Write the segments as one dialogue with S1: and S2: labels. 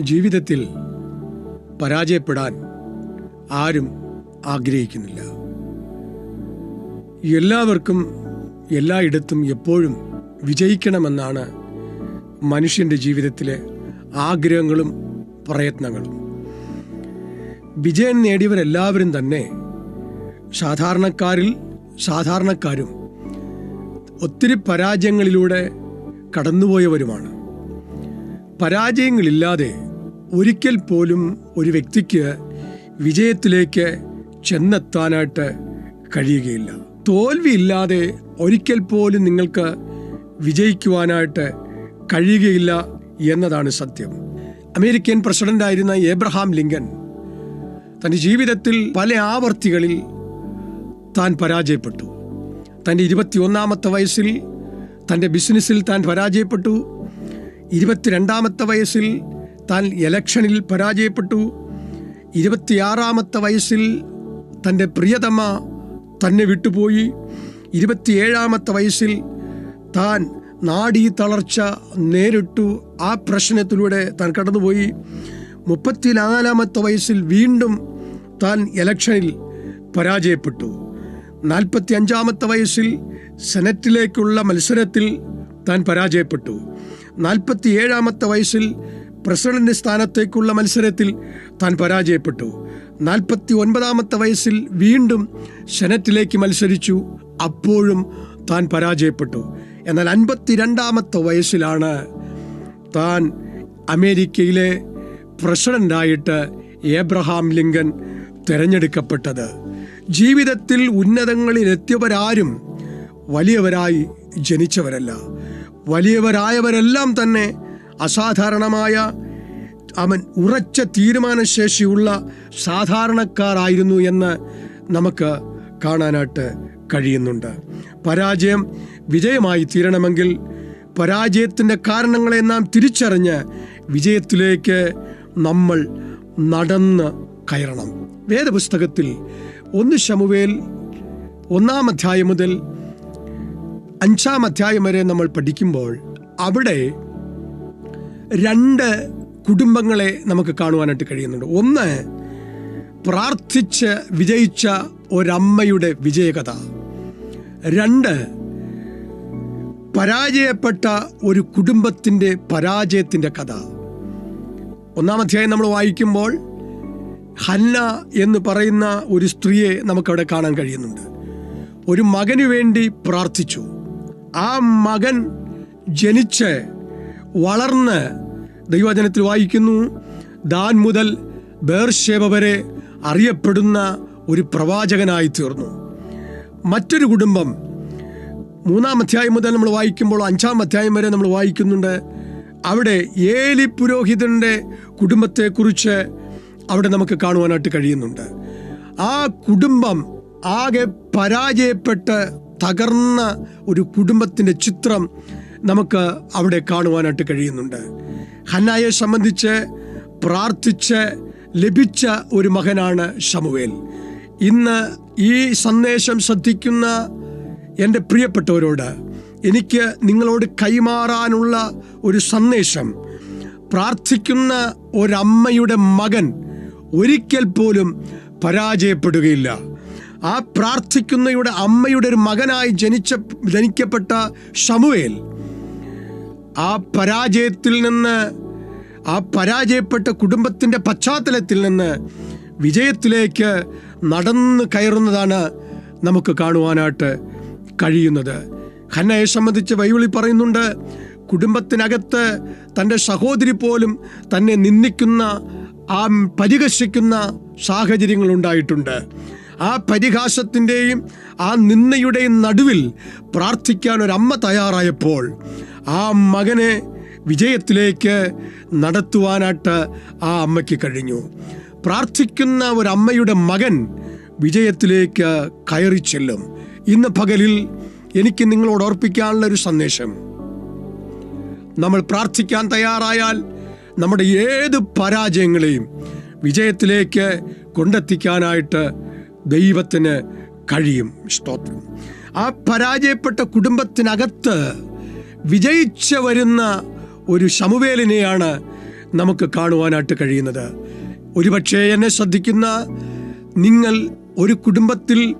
S1: ജീവിതത്തിൽ പരാജയപ്പെടാൻ ആരും ആഗ്രഹിക്കുന്നില്ല. എല്ലാവർക്കും എല്ലായിടത്തും എപ്പോഴും വിജയിക്കണമെന്നാണ് മനുഷ്യന്റെ ജീവിതത്തിലെ ആഗ്രഹങ്ങളും പ്രയത്നങ്ങളും. വിജയം നേടിയവരെല്ലാവരും തന്നെ സാധാരണക്കാരിൽ സാധാരണക്കാരും ഒത്തിരി പരാജയങ്ങളിലൂടെ കടന്നുപോയവരുമാണ്. പരാജയങ്ങളില്ലാതെ ഒരിക്കൽ പോലും ഒരു വ്യക്തിക്ക് വിജയത്തിലേക്ക് ചെന്നെത്താനായിട്ട് കഴിയുകയില്ല. തോൽവിയില്ലാതെ ഒരിക്കൽ പോലും നിങ്ങൾക്ക് വിജയിക്കുവാനായിട്ട് കഴിയുകയില്ല എന്നതാണ് സത്യം. അമേരിക്കൻ പ്രസിഡന്റായിരുന്ന ഏബ്രഹാം ലിങ്കൻ തന്റെ ജീവിതത്തിൽ പല ആവർത്തികളിൽ താൻ പരാജയപ്പെട്ടു. തന്റെ ഇരുപത്തിയൊന്നാമത്തെ വയസ്സിൽ തന്റെ ബിസിനസ്സിൽ താൻ പരാജയപ്പെട്ടു. ഇരുപത്തിരണ്ടാമത്തെ വയസ്സിൽ താൻ ഇലക്ഷനിൽ പരാജയപ്പെട്ടു. ഇരുപത്തിയാറാമത്തെ വയസ്സിൽ തന്റെ പ്രിയതമ തന്നെ വിട്ടുപോയി. ഇരുപത്തിയേഴാമത്തെ വയസ്സിൽ താൻ നാഡീ തളർച്ച നേരിട്ടു. ആ പ്രശ്നത്തിലൂടെ താൻ കടന്നുപോയി. മുപ്പത്തിനാലാമത്തെ വയസ്സിൽ വീണ്ടും താൻ ഇലക്ഷനിൽ പരാജയപ്പെട്ടു. നാൽപ്പത്തി അഞ്ചാമത്തെ വയസ്സിൽ സെനറ്റിലേക്കുള്ള മത്സരത്തിൽ താൻ പരാജയപ്പെട്ടു. നാൽപ്പത്തി ഏഴാമത്തെ വയസ്സിൽ പ്രസിഡന്റ് സ്ഥാനത്തേക്കുള്ള മത്സരത്തിൽ താൻ പരാജയപ്പെട്ടു. നാൽപ്പത്തി ഒൻപതാമത്തെ വയസ്സിൽ വീണ്ടും സെനറ്റിലേക്ക് മത്സരിച്ചു. അപ്പോഴും താൻ പരാജയപ്പെട്ടു. എന്നാൽ അൻപത്തിരണ്ടാമത്തെ വയസ്സിലാണ് താൻ അമേരിക്കയിലെ പ്രസിഡന്റായിട്ട് ഏബ്രഹാം ലിങ്കൻ തിരഞ്ഞെടുക്കപ്പെട്ടത്. ജീവിതത്തിൽ ഉന്നതങ്ങളിൽ എത്തിയവരാരും വലിയവരായി ജനിച്ചവരല്ല. വലിയവരായവരെല്ലാം തന്നെ അസാധാരണമായ അവൻ ഉറച്ച തീരുമാനശേഷിയുള്ള സാധാരണക്കാരായിരുന്നു എന്ന് നമുക്ക് കാണാനായിട്ട് കഴിയുന്നുണ്ട്. പരാജയം വിജയമായി തീരണമെങ്കിൽ പരാജയത്തിന്റെ കാരണങ്ങളെ നാം തിരിച്ചറിഞ്ഞ് വിജയത്തിലേക്ക് നമ്മൾ നടന്ന് കയറണം. വേദപുസ്തകത്തിൽ ഒന്ന് ശമുവേൽ ഒന്നാം അധ്യായം മുതൽ അഞ്ചാം അധ്യായം വരെ നമ്മൾ പഠിക്കുമ്പോൾ അവിടെ രണ്ട് കുടുംബങ്ങളെ നമുക്ക് കാണുവാനായിട്ട് കഴിയുന്നുണ്ട്. ഒന്ന് പ്രാർത്ഥിച്ച് വിജയിച്ച ഒരമ്മയുടെ വിജയകഥ. രണ്ട് പരാജയപ്പെട്ട ഒരു കുടുംബത്തിന്റെ പരാജയത്തിന്റെ കഥ. ഒന്നാം അധ്യായം നമ്മൾ വായിക്കുമ്പോൾ ഹന്ന എന്ന് പറയുന്ന ഒരു സ്ത്രീയെ നമുക്കവിടെ കാണാൻ കഴിയുന്നുണ്ട്. ഒരു മകന് വേണ്ടി പ്രാർത്ഥിച്ചു. ആ മകൻ ജനിച്ച് വളർന്ന് ദൈവചനത്തിൽ വായിക്കുന്നു ദാൻ മുതൽ ബേർഷേബ വരെ അറിയപ്പെടുന്ന ഒരു പ്രവാചകനായി തീർന്നു. മറ്റൊരു കുടുംബം മൂന്നാം അധ്യായം മുതൽ നമ്മൾ വായിക്കുമ്പോൾ അഞ്ചാം അധ്യായം വരെ നമ്മൾ വായിക്കുന്നുണ്ട്. അവിടെ ഏലി പുരോഹിതന്റെ കുടുംബത്തെക്കുറിച്ച് അവിടെ നമുക്ക് കാണുവാനായിട്ട് കഴിയുന്നുണ്ട്. ആ കുടുംബം ആകെ പരാജയപ്പെട്ട് തകർന്ന ഒരു കുടുംബത്തിന്റെ ചിത്രം നമുക്ക് അവിടെ കാണുവാനായിട്ട് കഴിയുന്നുണ്ട്. ഹന്നായെ സംബന്ധിച്ച് പ്രാർത്ഥിച്ച് ലഭിച്ച ഒരു മകനാണ് ഷമുവേൽ ഇന്ന് ഈ സന്ദേശം ശ്രദ്ധിക്കുന്ന എന്റെ പ്രിയപ്പെട്ടവരോട് എനിക്ക് നിങ്ങളോട് കൈമാറാനുള്ള ഒരു സന്ദേശം. പ്രാർത്ഥിക്കുന്ന ഒരമ്മയുടെ മകൻ ഒരിക്കൽ പോലും പരാജയപ്പെടുകയില്ല. ആ പ്രാർത്ഥിക്കുന്നയുടെ അമ്മയുടെ ഒരു മകനായി ജനിച്ച ജനിക്കപ്പെട്ട ഷമുവേൽ ആ പരാജയത്തിൽ നിന്ന് ആ പരാജയപ്പെട്ട കുടുംബത്തിന്റെ പശ്ചാത്തലത്തിൽ നിന്ന് വിജയത്തിലേക്ക് നടന്ന് കയറുന്നതാണ് നമുക്ക് കാണുവാനായിട്ട് കഴിയുന്നത്. ഹന്നയെ സംബന്ധിച്ച് വൈവിളി പറയുന്നുണ്ട് കുടുംബത്തിനകത്ത് തന്റെ സഹോദരി പോലും തന്നെ നിന്ദിക്കുന്ന ആ പരിഹസിക്കുന്ന സാഹചര്യങ്ങളുണ്ടായിട്ടുണ്ട് ആ പരിഹാസത്തിന്റെയും ആ നിന്നയുടെയും നടുവിൽ പ്രാർത്ഥിക്കാൻ ഒരമ്മ തയ്യാറായപ്പോൾ ആ മകനെ വിജയത്തിലേക്ക് നടത്തുവാനായിട്ട് ആ അമ്മയ്ക്ക് കഴിഞ്ഞു. പ്രാർത്ഥിക്കുന്ന ഒരമ്മയുടെ മകൻ വിജയത്തിലേക്ക് കയറി ചെല്ലും. ഇന്ന് പകലിൽ എനിക്ക് നിങ്ങളോട് ഓർപ്പിക്കാനുള്ള ഒരു സന്ദേശം. നമ്മൾ പ്രാർത്ഥിക്കാൻ തയ്യാറായാൽ നമ്മുടെ ഏത് പരാജയങ്ങളെയും വിജയത്തിലേക്ക് കൊണ്ടെത്തിക്കാനായിട്ട് ദൈവത്തിന് കഴിയും. സ്തോത്രം. ആ പരാജയപ്പെട്ട കുടുംബത്തിനകത്ത് വിജയിച്ച് വരുന്ന ഒരു ശമുവേലിനെയാണ് നമുക്ക് കാണുവാനായിട്ട് കഴിയുന്നത്. ഒരുപക്ഷേ എന്നെ ശ്രദ്ധിക്കുന്ന നിങ്ങൾ ഒരു കുടുംബത്തിൽ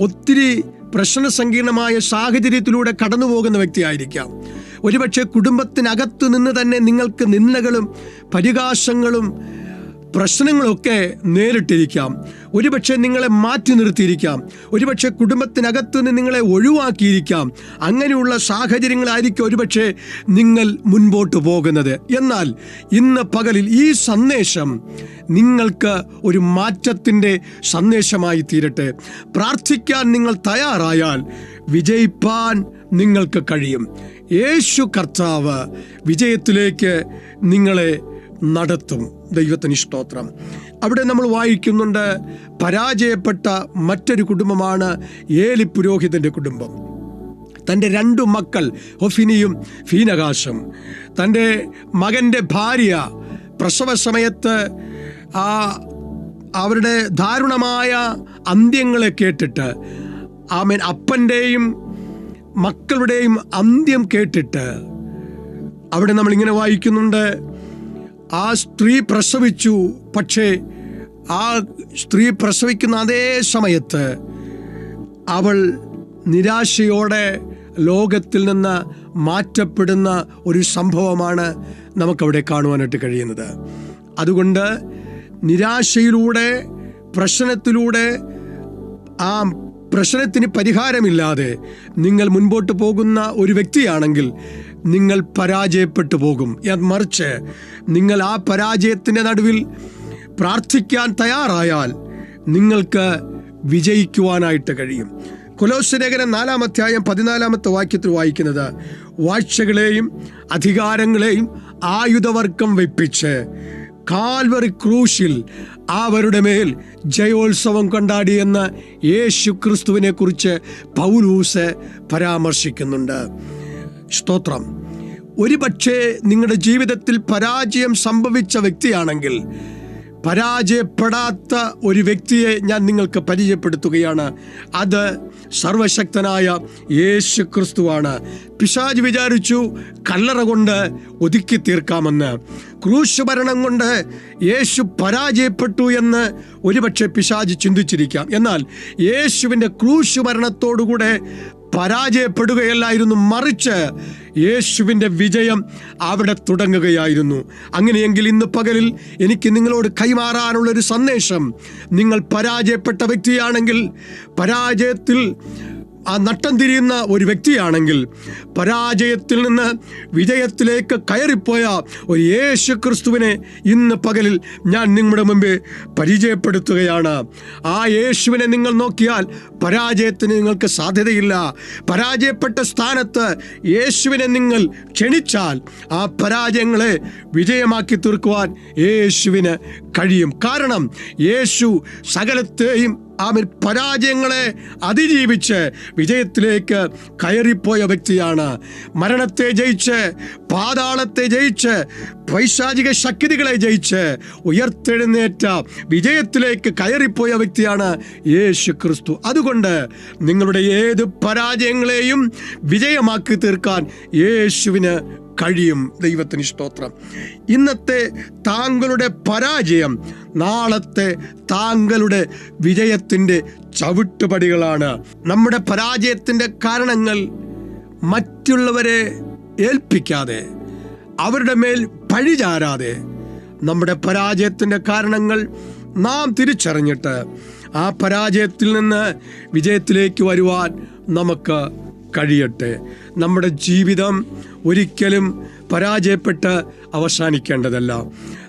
S1: ഒത്തിരി പ്രശ്ന സങ്കീർണമായ സാഹചര്യത്തിലൂടെ കടന്നു പോകുന്ന വ്യക്തിയായിരിക്കാം. ഒരുപക്ഷെ കുടുംബത്തിനകത്ത് നിന്ന് തന്നെ നിങ്ങൾക്ക് നിന്നകളും പരിഹാസങ്ങളും പ്രശ്നങ്ങളൊക്കെ നേരിട്ടിരിക്കാം. ഒരുപക്ഷെ നിങ്ങളെ മാറ്റി നിർത്തിയിരിക്കാം. ഒരുപക്ഷെ കുടുംബത്തിനകത്ത് നിന്ന് നിങ്ങളെ ഒഴിവാക്കിയിരിക്കാം. അങ്ങനെയുള്ള സാഹചര്യങ്ങളായിരിക്കും ഒരുപക്ഷെ നിങ്ങൾ മുൻപോട്ട് പോകുന്നത്. എന്നാൽ ഇന്ന് പകലിൽ ഈ സന്ദേശം നിങ്ങൾക്ക് ഒരു മാറ്റത്തിന്റെ സന്ദേശമായി തീരട്ടെ. പ്രാർത്ഥിക്കാൻ നിങ്ങൾ തയ്യാറായാൽ വിജയിപ്പാൻ നിങ്ങൾക്ക് കഴിയും. യേശു കർത്താവ് വിജയത്തിലേക്ക് നിങ്ങളെ നടത്തും. ദൈവത്തിന് സ്തോത്രം. അവിടെ നമ്മൾ വായിക്കുന്നുണ്ട് പരാജയപ്പെട്ട മറ്റൊരു കുടുംബമാണ് ഏലി പുരോഹിതന്റെ കുടുംബം. തന്റെ രണ്ടു മക്കൾ ഹൊഫിനിയും ഫീനകാശും തന്റെ മകന്റെ ഭാര്യ പ്രസവ സമയത്ത് ആ അവരുടെ ദാരുണമായ അന്ത്യങ്ങളെ കേട്ടിട്ട് ആമേൻ അപ്പന്റെയും മക്കളുടെയും അന്ത്യം കേട്ടിട്ട് അവിടെ നമ്മൾ ഇങ്ങനെ വായിക്കുന്നുണ്ട് ആ സ്ത്രീ പ്രസവിച്ചു. പക്ഷേ ആ സ്ത്രീ പ്രസവിക്കുന്ന അതേ സമയത്ത് അവൾ നിരാശയോടെ ലോകത്തിൽ നിന്ന് മാറ്റപ്പെടുന്ന ഒരു സംഭവമാണ് നമുക്കവിടെ കാണുവാനായിട്ട് കഴിയുന്നത്. അതുകൊണ്ട് നിരാശയിലൂടെ പ്രശ്നത്തിലൂടെ ആ പ്രശ്നത്തിന് പരിഹാരമില്ലാതെ നിങ്ങൾ മുൻപോട്ട് പോകുന്ന ഒരു വ്യക്തിയാണെങ്കിൽ നിങ്ങൾ പരാജയപ്പെട്ടു പോകും. മറിച്ച് നിങ്ങൾ ആ പരാജയത്തിന്റെ നടുവിൽ പ്രാർത്ഥിക്കാൻ തയ്യാറായാൽ നിങ്ങൾക്ക് വിജയിക്കുവാനായിട്ട് കഴിയും. കുലോസ്ലേഖനം നാലാം അധ്യായം പതിനാലാമത്തെ വാക്യത്തിൽ വായിക്കുന്നത് വാഴ്ചകളെയും അധികാരങ്ങളെയും ആയുധവർക്കം വെപ്പിച്ച് കാൽവറി ക്രൂശിൽ അവരുടെ മേൽ ജയോത്സവം കൊണ്ടാടിയെന്ന് യേശു ക്രിസ്തുവിനെ കുറിച്ച് പൗലൂസ് പരാമർശിക്കുന്നുണ്ട്. സ്തോത്രം. ഒരുപക്ഷേ നിങ്ങളുടെ ജീവിതത്തിൽ പരാജയം സംഭവിച്ച വ്യക്തിയാണെങ്കിൽ പരാജയപ്പെടാത്ത ഒരു വ്യക്തിയെ ഞാൻ നിങ്ങൾക്ക് പരിചയപ്പെടുത്തുകയാണ്. അത് സർവശക്തനായ യേശു ക്രിസ്തുവാണ് പിശാജ് വിചാരിച്ചു കല്ലറ കൊണ്ട് ഒതുക്കി തീർക്കാമെന്ന്. ക്രൂശ് ഭരണം കൊണ്ട് യേശു പരാജയപ്പെട്ടു എന്ന് ഒരുപക്ഷെ പിശാജ് ചിന്തിച്ചിരിക്കാം. എന്നാൽ യേശുവിന്റെ ക്രൂശ് മരണത്തോടുകൂടെ പരാജയപ്പെടുകയല്ലായിരുന്നു മറിച്ച് യേശുവിന്റെ വിജയം അവിടെ തുടങ്ങുകയായിരുന്നു. അങ്ങനെയെങ്കിൽ ഇന്ന് പകലിൽ എനിക്ക് നിങ്ങളോട് കൈമാറാനുള്ളൊരു സന്ദേശം. നിങ്ങൾ പരാജയപ്പെട്ട വ്യക്തിയാണെങ്കിൽ പരാജയത്തിൽ ആ നട്ടം തിരിയുന്ന ഒരു വ്യക്തിയാണെങ്കിൽ പരാജയത്തിൽ നിന്ന് വിജയത്തിലേക്ക് കയറിപ്പോയ ഒരു യേശു ക്രിസ്തുവിനെ ഇന്ന് പകലിൽ ഞാൻ നിങ്ങളുടെ മുമ്പ് പരിചയപ്പെടുത്തുകയാണ്. ആ യേശുവിനെ നിങ്ങൾ നോക്കിയാൽ പരാജയത്തിന് നിങ്ങൾക്ക് സാധ്യതയില്ല. പരാജയപ്പെട്ട സ്ഥാനത്ത് യേശുവിനെ നിങ്ങൾ ക്ഷണിച്ചാൽ ആ പരാജയങ്ങളെ വിജയമാക്കി തീർക്കുവാൻ യേശുവിന് കഴിയും. കാരണം യേശു സകലത്തെയും ആമൻ പരാജയങ്ങളെ അതിജീവിച്ച് വിജയത്തിലേക്ക് കയറിപ്പോയ വ്യക്തിയാണ്. മരണത്തെ ജയിച്ച് പാതാളത്തെ ജയിച്ച് പൈശാചിക ശക്തികളെ ജയിച്ച് ഉയർത്തെഴുന്നേറ്റ വിജയത്തിലേക്ക് കയറിപ്പോയ വ്യക്തിയാണ് യേശു ക്രിസ്തു അതുകൊണ്ട് നിങ്ങളുടെ ഏത് പരാജയങ്ങളെയും വിജയമാക്കി തീർക്കാൻ യേശുവിന് കഴിയും. ദൈവത്തിന് സ്തോത്രം. ഇന്നത്തെ താങ്കളുടെ പരാജയം നാളത്തെ താങ്കളുടെ വിജയത്തിന്റെ ചവിട്ടുപടികളാണ്. നമ്മുടെ പരാജയത്തിന്റെ കാരണങ്ങൾ മറ്റുള്ളവരെ ഏൽപ്പിക്കാതെ അവരുടെ മേൽ പഴിചാരാതെ നമ്മുടെ പരാജയത്തിന്റെ കാരണങ്ങൾ നാം തിരിച്ചറിഞ്ഞിട്ട് ആ പരാജയത്തിൽ നിന്ന് വിജയത്തിലേക്ക് വരുവാൻ നമുക്ക് കഴിയട്ടെ. നമ്മുടെ ജീവിതം ഒരിക്കലും പരാജയപ്പെട്ട് അവസാനിക്കേണ്ടതല്ല.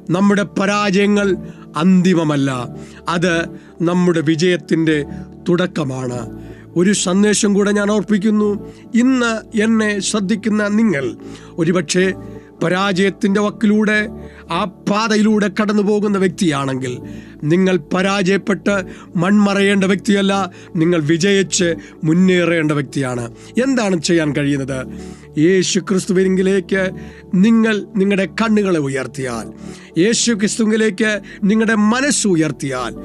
S1: നമ്മുടെ പരാജയങ്ങൾ അന്തിമമല്ല. അത് നമ്മുടെ വിജയത്തിന്റെ തുടക്കമാണ്. ഒരു സന്ദേശം കൂടെ ഞാൻ ഓർപ്പിക്കുന്നു. ഇന്ന് എന്നെ ശ്രദ്ധിക്കുന്ന നിങ്ങൾ ഒരുപക്ഷെ പരാജയത്തിന്റെ വക്കിലൂടെ ആ പാതയിലൂടെ കടന്നു പോകുന്ന വ്യക്തിയാണെങ്കിൽ നിങ്ങൾ പരാജയപ്പെട്ട് മൺമറയേണ്ട വ്യക്തിയല്ല നിങ്ങൾ വിജയിച്ച് മുന്നേറേണ്ട വ്യക്തിയാണ്. എന്താണ് ചെയ്യാൻ കഴിയുന്നത്? യേശു ക്രിസ്തുവിനെങ്കിലേക്ക് നിങ്ങൾ നിങ്ങളുടെ കണ്ണുകളെ ഉയർത്തിയാൽ യേശു ക്രിസ്തുവിലേക്ക് നിങ്ങളുടെ മനസ്സ് ഉയർത്തിയാൽ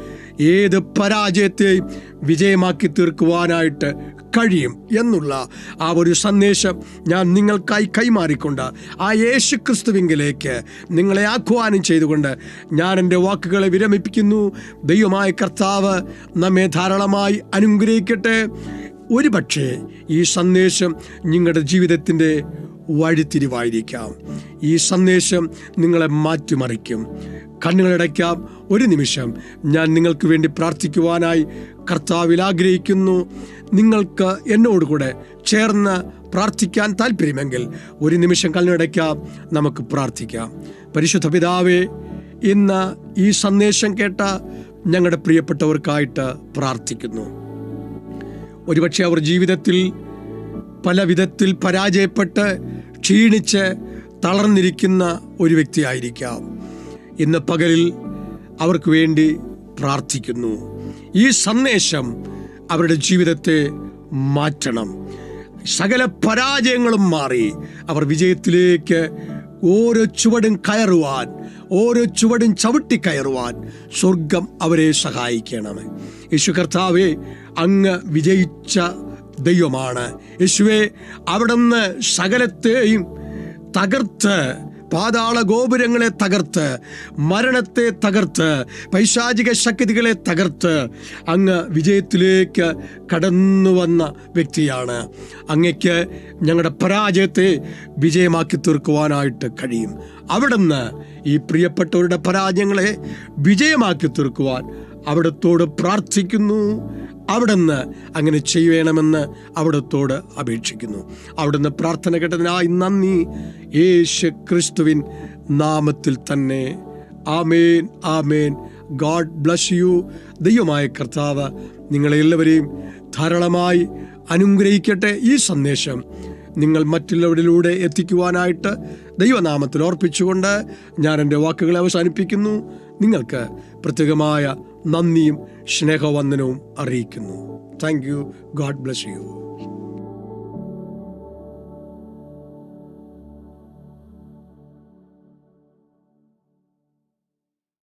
S1: ഏത് പരാജയത്തെയും വിജയമാക്കി തീർക്കുവാനായിട്ട് കഴിയും എന്നുള്ള ആ ഒരു സന്ദേശം ഞാൻ നിങ്ങൾക്കായി കൈമാറിക്കൊണ്ട് ആ യേശു ക്രിസ്തുവിങ്കിലേക്ക് നിങ്ങളെ ആഹ്വാനം ചെയ്തുകൊണ്ട് ഞാൻ എന്റെ വാക്കുകളെ വിരമിപ്പിക്കുന്നു. ദൈവമായ കർത്താവ് നമ്മെ ധാരാളമായി അനുഗ്രഹിക്കട്ടെ. ഒരുപക്ഷെ ഈ സന്ദേശം നിങ്ങളുടെ ജീവിതത്തിന്റെ വഴിത്തിരിവായിരിക്കാം. ഈ സന്ദേശം നിങ്ങളെ മാറ്റിമറിക്കും. കണ്ണുകളടയ്ക്കാം ഒരു നിമിഷം ഞാൻ നിങ്ങൾക്ക് വേണ്ടി പ്രാർത്ഥിക്കുവാനായി കർത്താവിൽ ആഗ്രഹിക്കുന്നു. നിങ്ങൾക്ക് എന്നോടുകൂടെ ചേർന്ന് പ്രാർത്ഥിക്കാൻ താല്പര്യമെങ്കിൽ ഒരു നിമിഷം കണ്ണുടയ്ക്കാം നമുക്ക് പ്രാർത്ഥിക്കാം. പരിശുദ്ധ പിതാവേ ഇന്ന് ഈ സന്ദേശം കേട്ട ഞങ്ങളുടെ പ്രിയപ്പെട്ടവർക്കായിട്ട് പ്രാർത്ഥിക്കുന്നു. ഒരുപക്ഷെ അവർ ജീവിതത്തിൽ പല വിധത്തിൽ പരാജയപ്പെട്ട് ക്ഷീണിച്ച് തളർന്നിരിക്കുന്ന ഒരു വ്യക്തിയായിരിക്കാം. ഇന്ന് പകലിൽ അവർക്ക് വേണ്ടി പ്രാർത്ഥിക്കുന്നു. ഈ സന്ദേശം അവരുടെ ജീവിതത്തെ മാറ്റണം. സകല പരാജയങ്ങളും മാറി. അവർ വിജയത്തിലേക്ക് ഓരോ ചുവടും കയറുവാൻ ഓരോ ചുവടും ചവിട്ടി കയറുവാൻ സ്വർഗം അവരെ സഹായിക്കണമേ. യേശു കർത്താവെ അങ്ങ് വിജയിച്ച ദൈവമാണ്. യേശുവെ അവിടുന്ന് സകലത്തെയും തകർത്ത് പാതാള ഗോപുരങ്ങളെ തകർത്ത് മരണത്തെ തകർത്ത് പൈശാചിക ശക്തികളെ തകർത്ത് അങ്ങ് വിജയത്തിലേക്ക് കടന്നു വന്ന വ്യക്തിയാണ്. അങ്ങയ്ക്ക് ഞങ്ങളുടെ പരാജയത്തെ വിജയമാക്കി തീർക്കുവാനായിട്ട് കഴിയും. അവിടുന്ന് ഈ പ്രിയപ്പെട്ടവരുടെ പരാജയങ്ങളെ വിജയമാക്കി തീർക്കുവാൻ അവിടത്തോട് പ്രാർത്ഥിക്കുന്നു. അവിടുന്ന് അങ്ങനെ ചെയ്യണമെന്ന് അവിടത്തോട് അപേക്ഷിക്കുന്നു. അവിടുന്ന് പ്രാർത്ഥന കേട്ടതിനായി നന്ദി യേശു ക്രിസ്തുവിൻ നാമത്തിൽ തന്നെ. ആമേൻ ആമേൻ. God bless you. ദൈവമായ കർത്താവ് നിങ്ങളെല്ലാവരെയും ധാരാളമായി അനുഗ്രഹിക്കട്ടെ ഈ സന്ദേശം. നിങ്ങൾ മറ്റുള്ളവരിലൂടെ എത്തിക്കുവാനായിട്ട് ദൈവനാമത്തിൽ ഓർപ്പിച്ചുകൊണ്ട് ഞാൻ എന്റെ വാക്കുകളെ അവസാനിപ്പിക്കുന്നു. നിങ്ങൾക്ക് പ്രത്യേകമായ നന്ദിയും സ്നേഹവന്ദനവും അറിയിക്കുന്നു. Thank you god bless you